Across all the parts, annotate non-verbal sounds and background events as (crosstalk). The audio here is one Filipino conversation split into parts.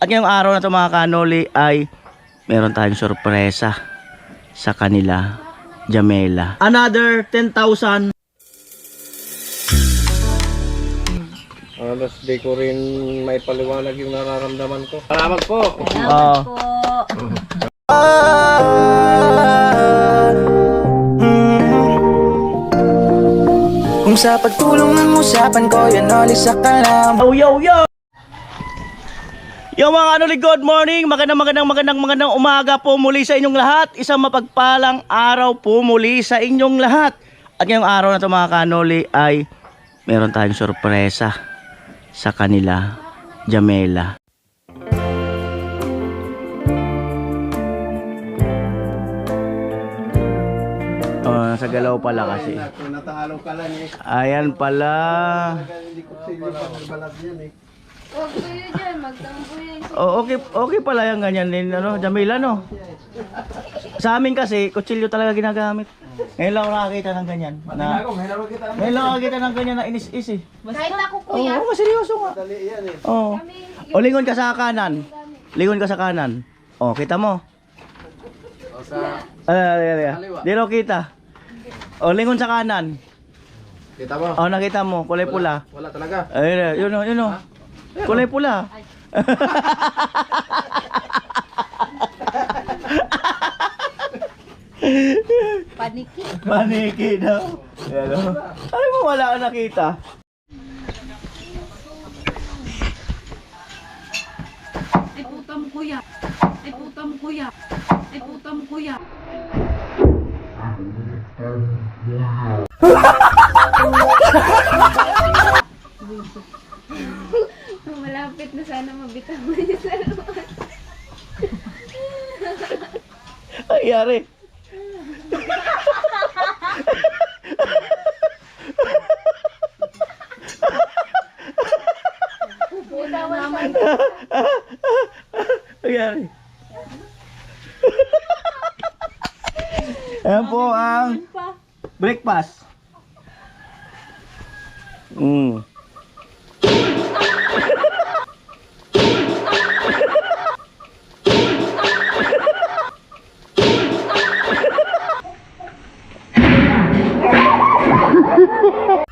At ngayong araw na ito mga kanoli ay meron tayong sorpresa sa kanila, Jamela. Another 10,000. Alas di ko rin may paliwanag yung nararamdaman ko. Salamat po! Oh. Kung sa pagtulong ng usapan ko, yan alis sa kalam Yo, yo, yo! Yo mga kanoli, good morning! Magandang, magandang, magandang, magandang umaga po muli sa inyong lahat. Isang mapagpalang araw po muli sa inyong lahat. At ngayong araw na ito mga kanoli ay meron tayong sorpresa sa kanila, Jamela. Oh, nasa galaw pala kasi. Natalo ka lang eh. Ayan pala. Hindi ko sa inyo pa nagbalat yan eh. Huwag kayo dyan, magtampo yan. Oh, okay, okay pala yung ganyan din, ano, Jamila, no? Sa amin kasi, kutsilyo talaga ginagamit. Ngayon lang ako nakakita ng ganyan. Na, ngayon lang ako nakakita ng ganyan na inis-is eh. Kahit ako Oo, kuya. oh, seryoso nga. Dali yan eh. Oo. O, lingon ka sa kanan. Lingon ka sa kanan. Oh, kita mo? O sa... Ay, ay, ay, ay. Di raw kita. O, lingon sa kanan. Kita mo? O, nakita mo, kulay pula. Wala talaga. Ay, yun o, yun o. Kulay pula. (laughs) Paniki. Paniki daw. Yan o. Ay mo, wala ka nakita. Ay puta mo kuya. Ay puta mo kuya. Ay puta mo kuya. (laughs) Malapit na sana mabitaw mo niya sa luwan. Ay, yari.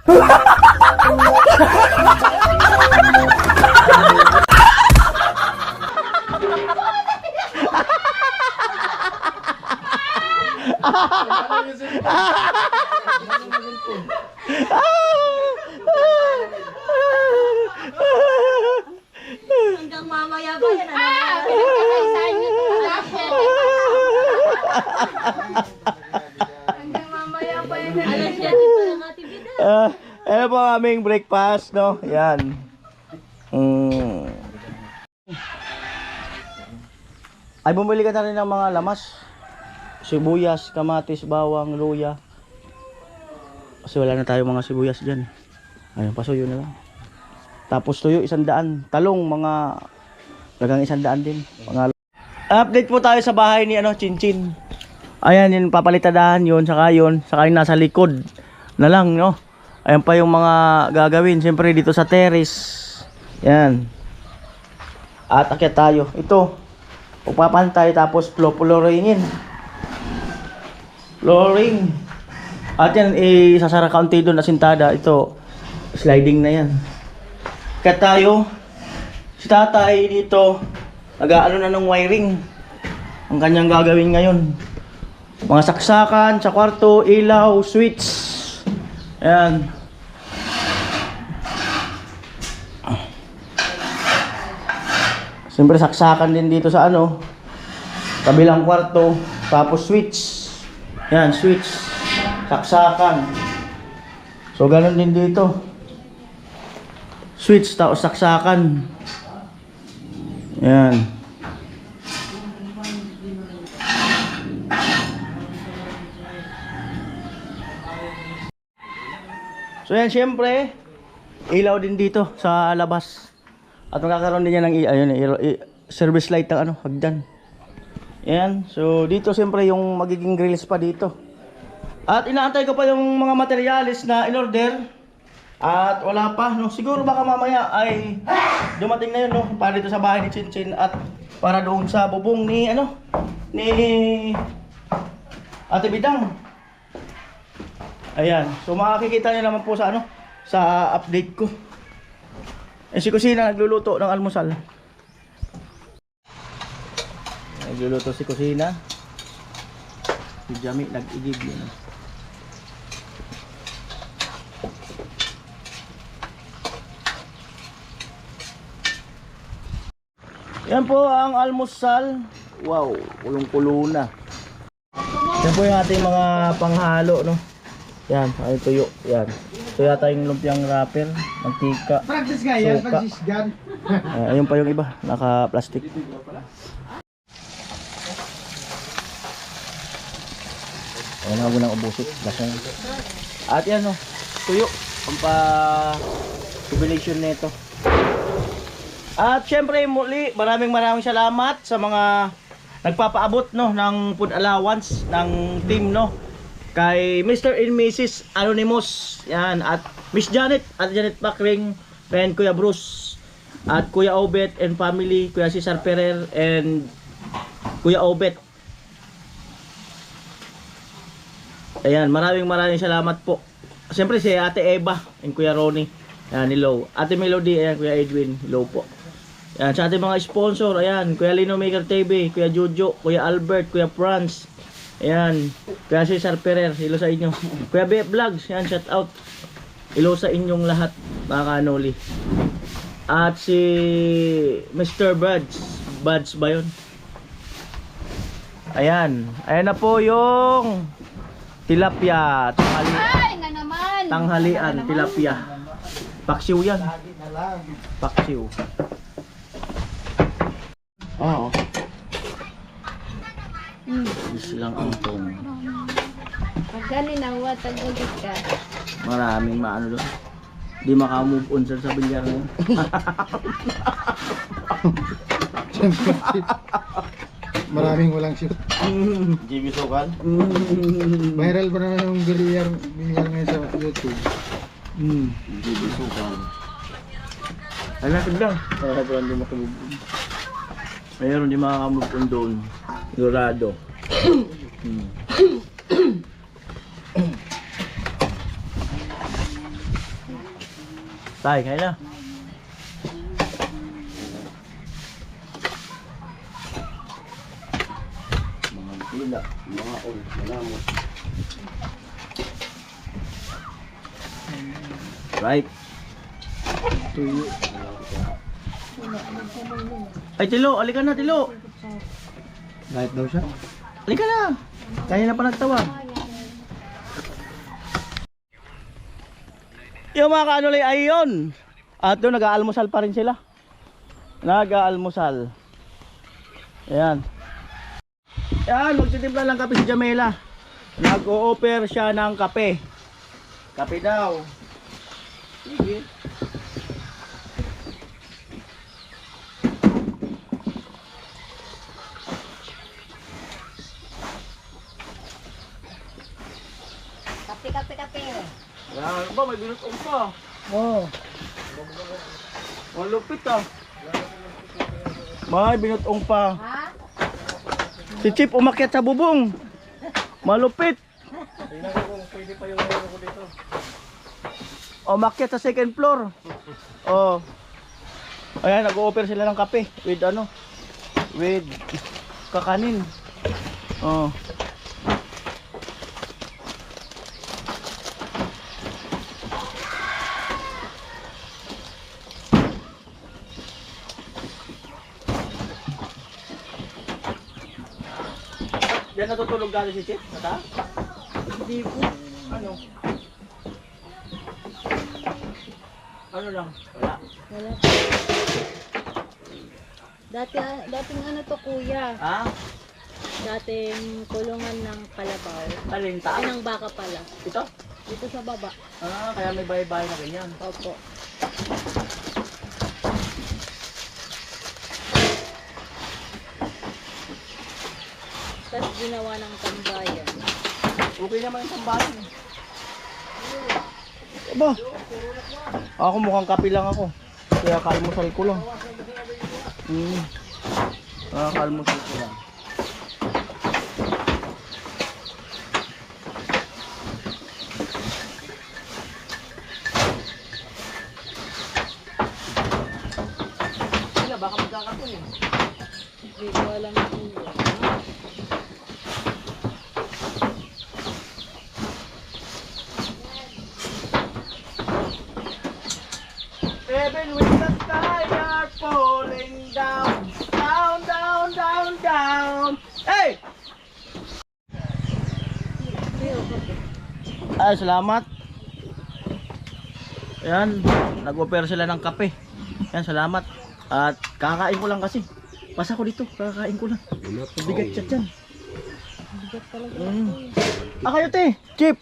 Ha ha ha! Yan. Mm. Ay, bumili ka na rin ng mga lamas. Sibuyas, kamatis, bawang, luya. Kasi wala na tayo mga sibuyas dyan. Ayun, pasuyo na lang. Tapos tuyo, isang daan. Talong, mga... Lagang isang daan din. Mga... Update po tayo sa bahay ni ano, Chinchin. Ayan, yun, papalitadahan yun, saka yun, saka yung nasa likod na lang, no? Ayan pa yung mga gagawin, siyempre dito sa terrace. Yan. At akyat tayo. Ito, pagpapantay tapos flo flooringin. Flooring. At yan, isasara kaunti doon na sintada. Ito, sliding na yan. Akyat tayo. Si tatay dito, nag-aano na ng wiring. Ang kanyang gagawin ngayon. Mga saksakan sa kwarto, ilaw, switch. Ayan. Siyempre saksakan din dito sa ano, kabilang kwarto, tapos switch. Yan, switch. Saksakan. So ganun din dito. Switch tapos saksakan. Yan. So yan, syempre, ilaw din dito sa labas. At magkakaroon din yan ng ayun, service light ng ano, hagdan. Yan, so dito syempre yung magiging grills pa dito. At inaantay ko pa yung mga materialis na in order At wala pa, no? Siguro baka mamaya ay dumating na yun, no? Para dito sa bahay ni Chinchin at para doon sa bubong ni, ano? Ni Ate Bidang. Ayan. So makikita niyo naman po sa ano? Sa update ko. Eh si Kusina nagluluto ng almusal. Nagluluto si Kusina. Si Jami nag-igib yun. Yan po ang almusal. Wow, kulong-kulo na. Yan po yung ating mga panghalo, no? Yan, ay tuyo. Yan. Ito yata yung lumpiang wrapper, mantika, Practice nga yan, Suka. practice gan. Ah, (laughs) ayun pa yung iba, naka-plastic. Ayan ako nang ubusit. Lasang. At yan o, tuyo. Pampa jubilation nito. At syempre muli, maraming maraming salamat sa mga nagpapaabot no ng food allowance ng team no kay Mr. and Mrs. Anonymous yan at Miss Janet at Janet Bakring and Kuya Bruce at Kuya Obet and family Kuya Cesar Ferrer and Kuya Obet ayan maraming maraming salamat po siyempre si Ate Eva and Kuya Ronnie ayan hello Ate Melody ayan Kuya Edwin hello po Ayan, sa ating mga sponsor, ayan, Kuya Lino Maker TV, Kuya Jojo, Kuya Albert, Kuya Franz, ayan, Kuya Cesar Ferrer, hello sa inyo. (laughs) Kuya BF Vlogs, ayan, shout out. Hello sa inyong lahat, mga kanoli. At si Mr. Buds, Buds ba yun? Ayan, ayan na po yung tilapia, tanghali, Ay, nga naman. tanghalian, tilapia. Paksiw yan. Paksiw. Oo. Hmm. Is lang ang tong. Pag ganin na huwa, tagulit ka. Maraming maano doon. Di maka-move on sir sa bilyar mo. (laughs) Maraming walang shoot. GB Sokan. Viral ba naman yung bilyar, bilyar ngayon sa YouTube? Mm. GB Sokan. Ay natin lang. Para pa hindi maka-move on. Mayroon di makaka-move on doon. Sigurado. Hmm. Tay, kaya na. Mga pila, mga ol, malamot. Right. Tuyo. Ay, Tilo, alika na, Tilo. Light daw siya. Alika na. Kaya na pa nagtawa. Yung mga kanulay ay yun. At doon nag-aalmusal pa rin sila. Nag-aalmusal. Ayan. Ayan, magtitimpla lang kape si Jamela. Nag-o-offer siya ng kape. Kape daw. Sige. Kape, kape, kape. Ayan, ba, may binutong pa. Oo. Oh. Malupit ah. May binutong pa. Ha? Si Chip umakyat sa bubong. Malupit. Umakyat sa second floor. Oh. Ayan, nag-offer sila ng kape with ano? With kakanin. Oh. Diyan natutulog dati si Chip? Nata? Hindi po. Ano? Ano lang? Wala. Wala. Dati, dating ano to kuya, Ha? dating kulungan ng kalabaw. Alin Ay, ng baka pala. Ito? Dito sa baba. Ah, kaya may bahay-bahay na ganyan. Opo. Tapos ginawa ng tambayan. Okay naman yung tambalan. eh. Aba. Ako mukhang kape lang ako. Kaya kalmusal ko lang. Hmm. Ah, kalmusal ko lang. Even Ay, salamat. Ayan, nag-offer sila ng kape. Ayan, salamat. At kakain ko lang kasi. Pasa ko dito, kakain ko lang. Bigat siya dyan. Bigat talaga. Mm. Ah, kayo te, Chip.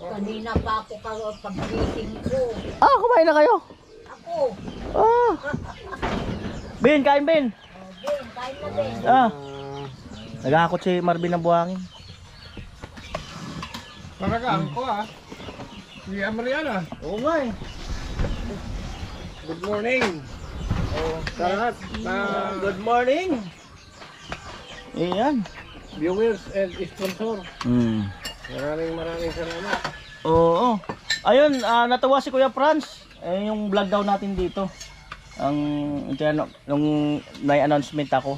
Kanina pa ako ka- pag-meeting ko. Ah, kumain na kayo. Ako, Ah. Ben, kain Ben. Ben, kain na Ben. Ah. Nagakot si Marvin ng buhangin. Paragaan ko ah. Si Amariana. Oo nga eh. Good morning. Oh, sa lahat na Good morning. Ayan. viewers and sponsor. Hmm. Maraming maraming salamat. Oo. Ayun, ah, natuwa si Kuya Franz. Eh, yung vlog daw natin dito. Ang, ito ano, nung may announcement ako.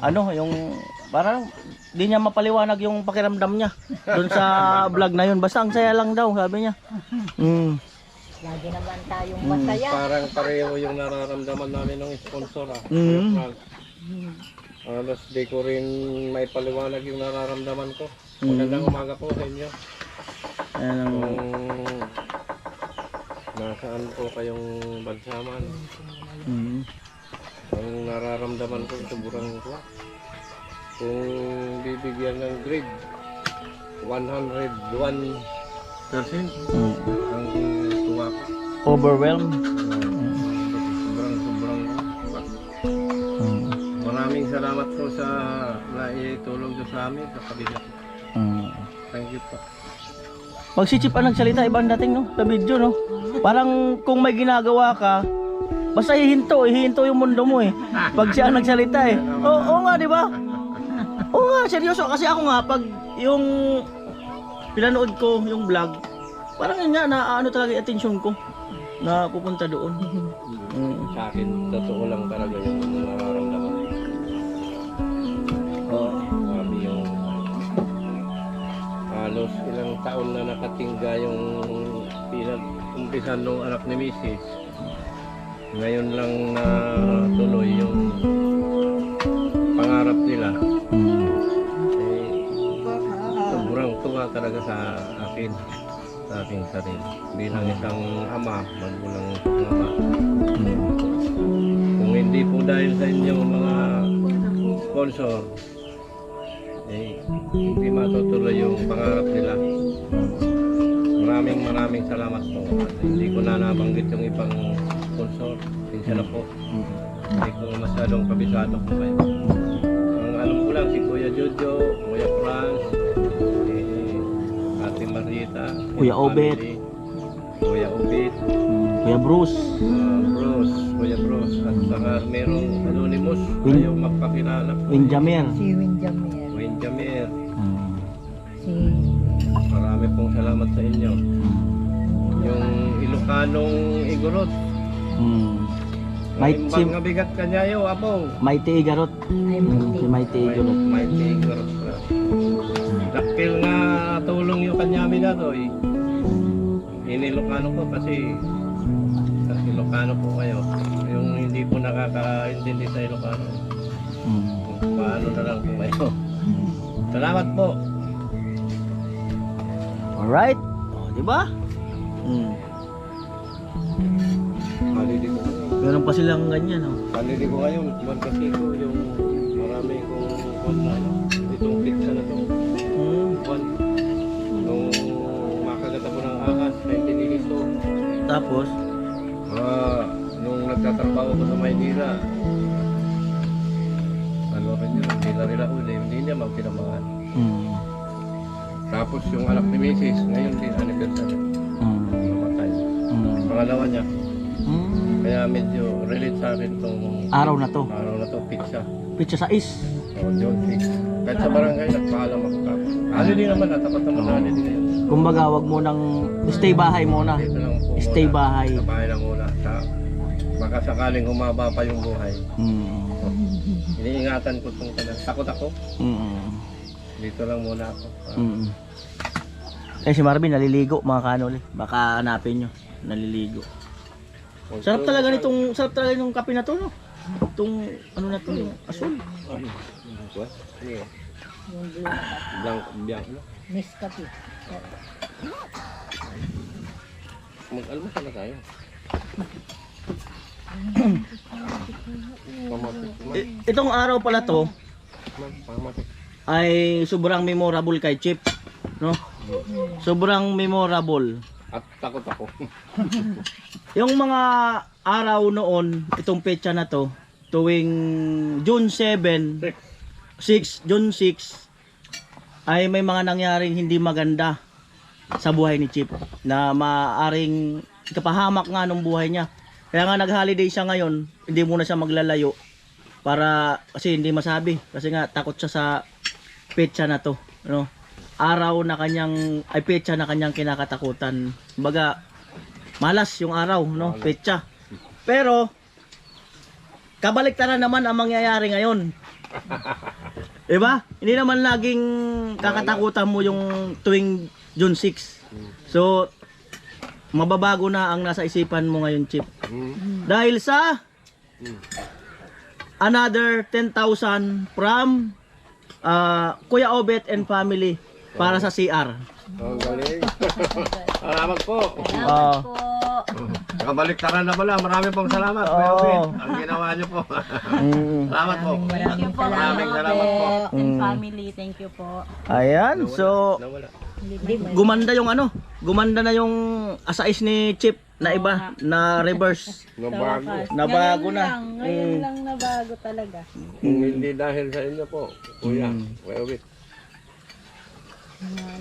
Ano, yung, parang, di niya mapaliwanag yung pakiramdam niya. Doon sa (laughs) vlog na yun. Basta ang saya lang daw, sabi niya. Hmm. Lagi naman tayong masaya. Parang pareho yung nararamdaman namin ng sponsor ah. Mm. Halos di ko rin may paliwanag yung nararamdaman ko. Mm. Magandang umaga po sa inyo. Ayan ang, Kung nasaan po kayong bansaman, hmm. Ang nararamdaman ko sobrang ko. Kung bibigyan ng grade, 101% Hmm. ang tuwa ko. Overwhelmed. Sobrang sobrang. Hmm. Maraming salamat po sa naitulong nyo sa amin sa kabila. Hmm. Thank you po. Pag si Chip ang nagsalita, ibang dating no? Sa video no? Parang kung may ginagawa ka, basta hihinto, hihinto yung mundo mo eh. Pag siya nagsalita eh. Oo, oo nga, di ba? Oo nga, seryoso. Kasi ako nga, pag yung pinanood ko yung vlog, parang yun nga, na ano talaga yung attention ko na pupunta doon. Mm. Sa akin, totoo lang talaga yung nararamdaman. Oo. Grabe yung halos ilang taon na nakatingga yung pinag-umpisan ng anak ni Mrs. Ngayon lang na tuloy yung pangarap nila. Mm. Eh, sobrang tuwa talaga sa akin, sa aking sarili. Bilang isang ama, magulang bata. Mm. Kung hindi po dahil sa inyong mga sponsor, eh, hindi matutuloy yung pangarap nila. Maraming maraming salamat po. Hindi ko na nabanggit yung ibang sponsor. Pinsya na po. Hindi ko masyadong kabisado po kayo. Ang alam ko lang si Kuya Jojo, Kuya Franz, eh, Ate Marita, Kuya Obet. Kuya Obet. Kuya Bruce. uh, Bros, Kuya Bros, at saka merong anonymous, Win- ayaw magpakilala po. Winjamir. Si Winjamir. Wayne Jamir, Mm. Si... marami pong salamat sa inyo. Yung Ilocanong Igorot, Mm. May, May si, mga bigat kanya yo, abo. Mighty Igarot. Ay, Mm, Si Mighty Igarot. May Igorot. Dakil nga tulong yung kanya mi dato eh. Inilocano ko kasi sa Ilocano po kayo. Yung hindi po nakakaintindi sa Ilocano. Mm. Kung paano na lang po kayo. Salamat po. Alright. O, di ba? Mm. Meron pa silang ganyan, oh. Halili ko ngayon. Kasi ko yung marami kong na ano. Itong pizza na to. Mm. Buwan. Nung makagat ako ng akas, may tinilis ko. Tapos, Ah, nung nagtatrabaho ko sa Maynila, ano rin yun, nila uli, hindi niya magpinamahan. mm. Tapos yung anak ni Mrs. ngayon din anniversary, Mm. namatay. pangalawa niya. Kaya medyo relate sa akin itong Araw na to. araw na to, pizza. Pizza sa is. O, John 6. Kahit sa barangay, nagpaalam ako ka. Ali din naman, natapat naman ali din ngayon. Kumbaga, wag mo nang stay bahay muna. Dito lang po Stay muna. bahay. Sa bahay lang muna. Sa, baka sakaling humaba pa yung buhay. Mm. Iniingatan ko itong tanan. Takot ako. Mm. Dito lang muna ako. Ah, Mm. Eh si Marvin naliligo mga kanol eh. Baka hanapin nyo. Naliligo. Sarap talaga nitong sarap talaga nitong kape na to no. Itong ano na to yung asul. What? Ano na Blanc? Miss Kapi. Mag-almusal na tayo. I- itong araw pala to ay sobrang memorable kay Chip. No? Sobrang memorable. At takot ako. (laughs) Yung mga araw noon, itong petsa na to, tuwing June 7, 6, June 6, ay may mga nangyaring hindi maganda sa buhay ni Chip na maaring kapahamak nga ng buhay niya. Kaya nga nag-holiday siya ngayon, hindi muna siya maglalayo para kasi hindi masabi kasi nga takot siya sa petsa na to, no? Araw na kanyang ay petsa na kanyang kinakatakutan. Kumbaga malas yung araw, no? Petsa. Pero kabaliktaran naman ang mangyayari ngayon. (laughs) 'Di ba? Hindi naman laging kakatakutan mo yung tuwing June 6. So mababago na ang nasa isipan mo ngayon, Chip. Hmm. Dahil sa another 10,000 from uh, Kuya Obet and family para sa CR. Ang galing. (laughs) Salamat po. Oo. po. Nakabaliktaran na pala. Marami pong salamat. Oo. Kuya Win. Ang ginawa niyo po. Mm. salamat po. Maraming Maraming salamat po. Mm. family, thank you po. Ayan, so Nawala. gumanda yung ano, gumanda na yung asais ni Chip na iba, na reverse. (laughs) Nabago. Nabago ngayon na. Lang, ngayon Mm. lang nabago talaga. Kung hindi dahil sa inyo po. Kuya. Kuya Win.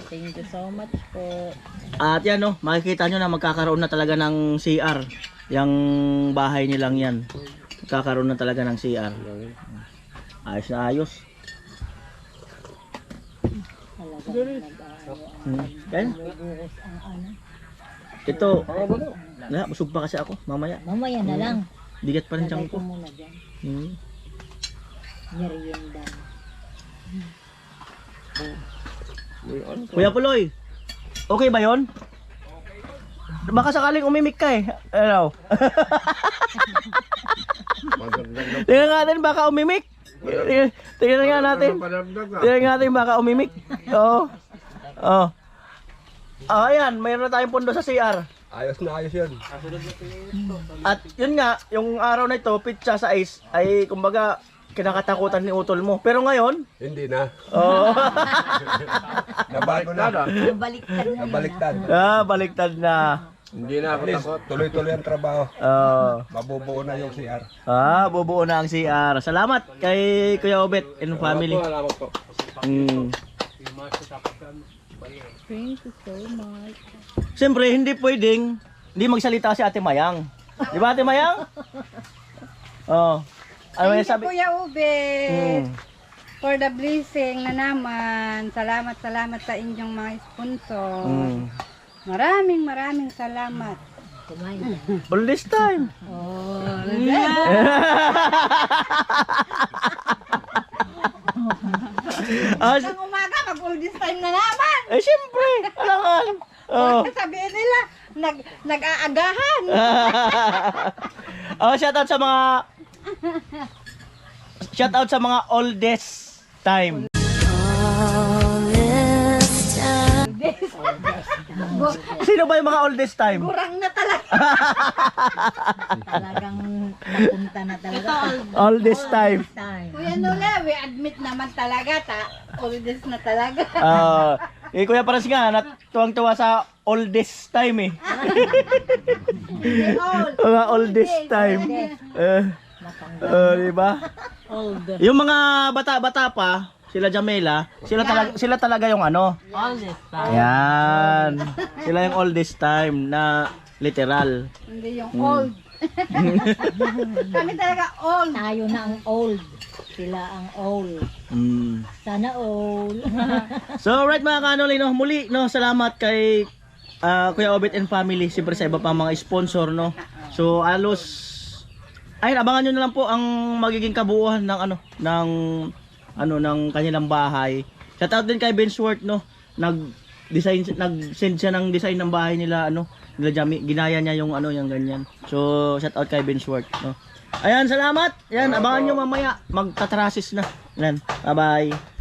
Thank you so much po. At yan no, makikita nyo na magkakaroon na talaga ng CR. Yung bahay nilang yan. Magkakaroon na talaga ng CR. Ayos na ayos. Hmm. Yan. Ito. Na, busog pa kasi ako. Mamaya. Mamaya na lang. Bigat pa rin tiyan ko muna dyan. Hmm. Kuya Puloy, okay ba yon? Baka sakaling umimik ka eh. Ano? Tingnan natin baka umimik. Tingnan- nga natin. Ah. Tingnan natin baka umimik. Oo. Oo. Oh, ayan, mayroon na tayong pondo sa CR. Ayos na ayos yun. At yun nga, yung araw na ito, pizza sa ice, ay kumbaga kinakatakutan ni utol mo. Pero ngayon, Hindi na. oh, Nabago na. Nabaliktad na. Nabaliktad. ah, baliktad na. Hindi na ako takot. Tuloy-tuloy ang trabaho. Oh. Mabubuo na yung CR. Ah, bubuo na ang CR. Salamat kay Kuya Obet and family. Salamat po. Mm. Thank you so much. Siyempre, hindi pwedeng hindi magsalita si Ate Mayang. Di ba Ate Mayang? (laughs) Oh. Ano yung sabi? Kuya Ube, Mm. for the blessing na naman. Salamat, salamat sa inyong mga sponsor. Mm. Maraming, maraming salamat. Kumain. (laughs) All this time. ah, s- Ang umaga, mag-all this time na naman. eh, siyempre. Alangan. (laughs) Oh. Sabihin nila, nag, nag-aagahan. (laughs) oh, shout out sa mga (laughs) Shout out sa mga oldest time. Sino ba yung mga oldest time? Kurang na talaga. (laughs) Talagang napunta na talaga. Oldest time. Time. Kuya Nula, we admit naman talaga, ta. All this na talaga. Ah, eh Kuya Paras nga, natuwang-tuwa sa oldest time eh. (laughs) All. Mga oldest time. Eh, uh, di ba? Old. Yung mga bata-bata pa, sila Jamela, sila talaga sila talaga yung ano. All this time. Yan. Sila yung oldest time na literal. Hindi yung Mm. old. (laughs) Kami talaga old. Tayo na ang old. Sila ang old. Mm. Sana old. (laughs) So right mga kanoli no, muli no, salamat kay ah, Kuya Obet and family, siyempre sa iba pang mga sponsor no. So alos ayun abangan niyo na lang po ang magiging kabuuan ng ano ng ano ng kanilang bahay. Shout out din kay Bensworth no. Nag design nag-send siya ng design ng bahay nila ano nila Jami, ginaya niya yung ano yung ganyan. So shout out kay Bensworth no. Ayan, salamat. Ayan, abangan nyo mamaya. Magtatrasis na. Ayan, bye-bye.